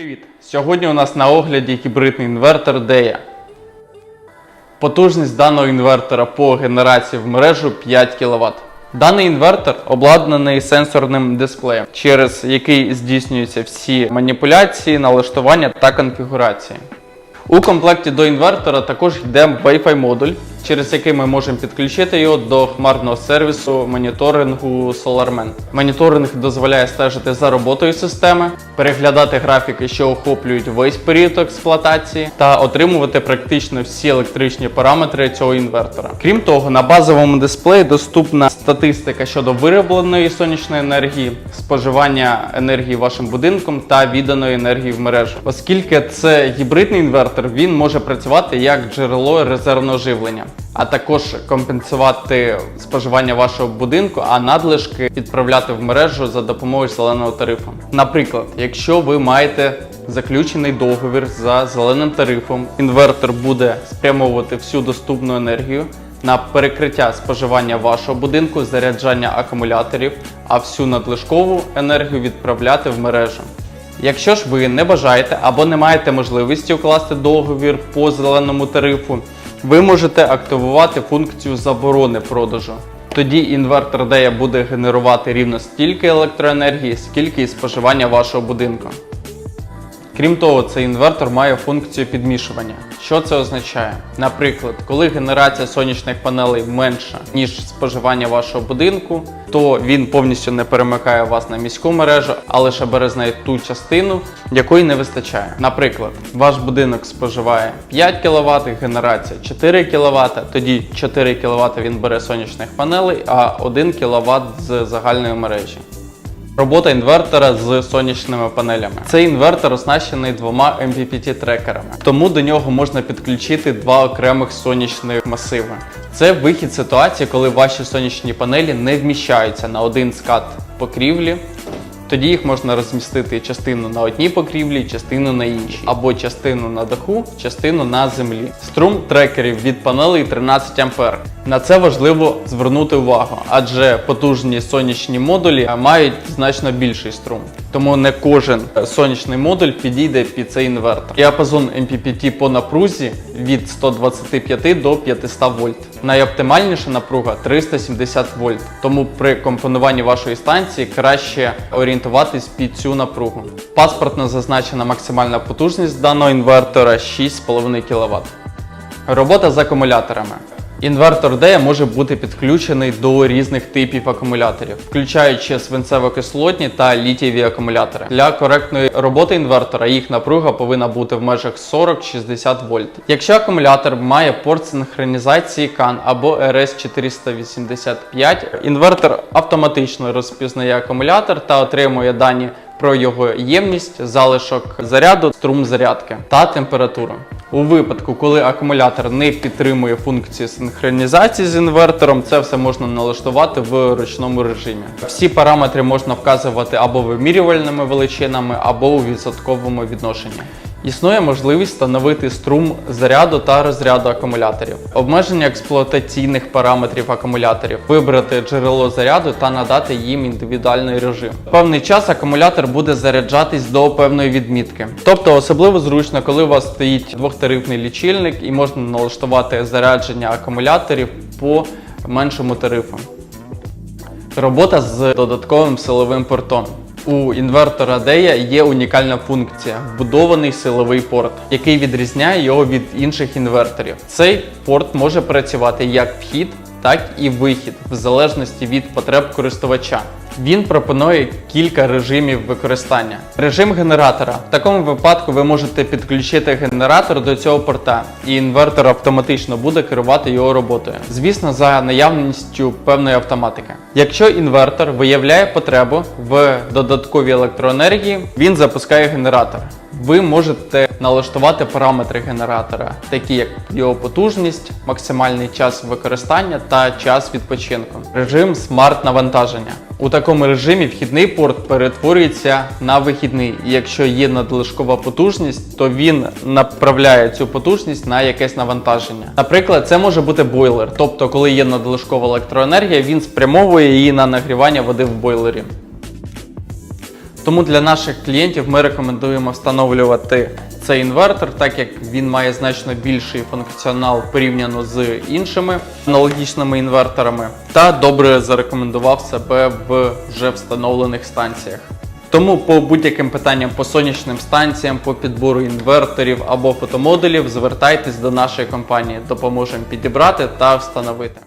Привіт! Сьогодні у нас на огляді гібридний інвертор DEA. Потужність даного інвертора по генерації в мережу 5 кВт. Даний інвертор обладнаний сенсорним дисплеєм, через який здійснюються всі маніпуляції, налаштування та конфігурації. У комплекті до інвертора також йде Wi-Fi модуль, через який ми можемо підключити його до хмарного сервісу моніторингу SolarMan. Моніторинг дозволяє стежити за роботою системи, переглядати графіки, що охоплюють весь період експлуатації, та отримувати практично всі електричні параметри цього інвертора. Крім того, на базовому дисплеї доступна статистика щодо виробленої сонячної енергії, споживання енергії вашим будинком та відданої енергії в мережу. Оскільки це гібридний інвертор, він може працювати як джерело резервного живлення, а також компенсувати споживання вашого будинку, а надлишки відправляти в мережу за допомогою зеленого тарифу. Наприклад, якщо ви маєте заключений договір за зеленим тарифом, інвертор буде спрямовувати всю доступну енергію на перекриття споживання вашого будинку, заряджання акумуляторів, а всю надлишкову енергію відправляти в мережу. Якщо ж ви не бажаєте або не маєте можливості укласти договір по зеленому тарифу, ви можете активувати функцію заборони продажу. Тоді інвертор DEA буде генерувати рівно стільки електроенергії, скільки і споживання вашого будинку. Крім того, цей інвертор має функцію підмішування. Що це означає? Наприклад, коли генерація сонячних панелей менша, ніж споживання вашого будинку, то він повністю не перемикає вас на міську мережу, а лише бере з неї ту частину, якої не вистачає. Наприклад, ваш будинок споживає 5 кВт, генерація 4 кВт, тоді 4 кВт він бере сонячних панелей, а 1 кВт з загальної мережі. Робота інвертора з сонячними панелями. Цей інвертор оснащений двома MPPT трекерами, тому до нього можна підключити два окремих сонячних масиви. Це вихід ситуації, коли ваші сонячні панелі не вміщаються на один скат покрівлі. Тоді їх можна розмістити частину на одній покрівлі, частину на іншій, або частину на даху, частину на землі. Струм трекерів від панелей 13 А. На це важливо звернути увагу, адже потужні сонячні модулі мають значно більший струм. Тому не кожен сонячний модуль підійде під цей інвертор. Діапазон MPPT по напрузі від 125 до 500 вольт. Найоптимальніша напруга 370 вольт. Тому при компонуванні вашої станції краще орієнтуватись під цю напругу. Паспортно зазначена максимальна потужність даного інвертора 6,5 кВт. Робота з акумуляторами. Інвертор DEA може бути підключений до різних типів акумуляторів, включаючи свинцево-кислотні та літієві акумулятори. Для коректної роботи інвертора їх напруга повинна бути в межах 40-60 вольт. Якщо акумулятор має порт синхронізації CAN або RS485, інвертор автоматично розпізнає акумулятор та отримує дані про його ємність, залишок заряду, струм зарядки та температуру. У випадку, коли акумулятор не підтримує функції синхронізації з інвертором, це все можна налаштувати в ручному режимі. Всі параметри можна вказувати або вимірювальними величинами, або у відсотковому відношенні. Існує можливість встановити струм заряду та розряду акумуляторів, обмеження експлуатаційних параметрів акумуляторів, вибрати джерело заряду та надати їм індивідуальний режим. Певний час акумулятор буде заряджатись до певної відмітки. Тобто особливо зручно, коли у вас стоїть двохтарифний лічильник і можна налаштувати зарядження акумуляторів по меншому тарифу. Робота з додатковим силовим портом. У інвертора DEA є унікальна функція вбудований силовий порт, який відрізняє його від інших інверторів. Цей порт може працювати як вхід, так і вихід, в залежності від потреб користувача. Він пропонує кілька режимів використання. Режим генератора. В такому випадку ви можете підключити генератор до цього порта, і інвертор автоматично буде керувати його роботою. Звісно, за наявністю певної автоматики. Якщо інвертор виявляє потребу в додатковій електроенергії, він запускає генератор. Ви можете налаштувати параметри генератора, такі як його потужність, максимальний час використання та час відпочинку. Режим смарт-навантаження. У такому режимі вхідний порт перетворюється на вихідний. Якщо є надлишкова потужність, то він направляє цю потужність на якесь навантаження. Наприклад, це може бути бойлер, тобто, коли є надлишкова електроенергія, він спрямовує її на нагрівання води в бойлері. Тому для наших клієнтів ми рекомендуємо встановлювати цей інвертор, так як він має значно більший функціонал порівняно з іншими аналогічними інверторами, та добре зарекомендував себе в вже встановлених станціях. Тому по будь-яким питанням по сонячним станціям, по підбору інверторів або фотомодулів звертайтесь до нашої компанії, допоможемо підібрати та встановити.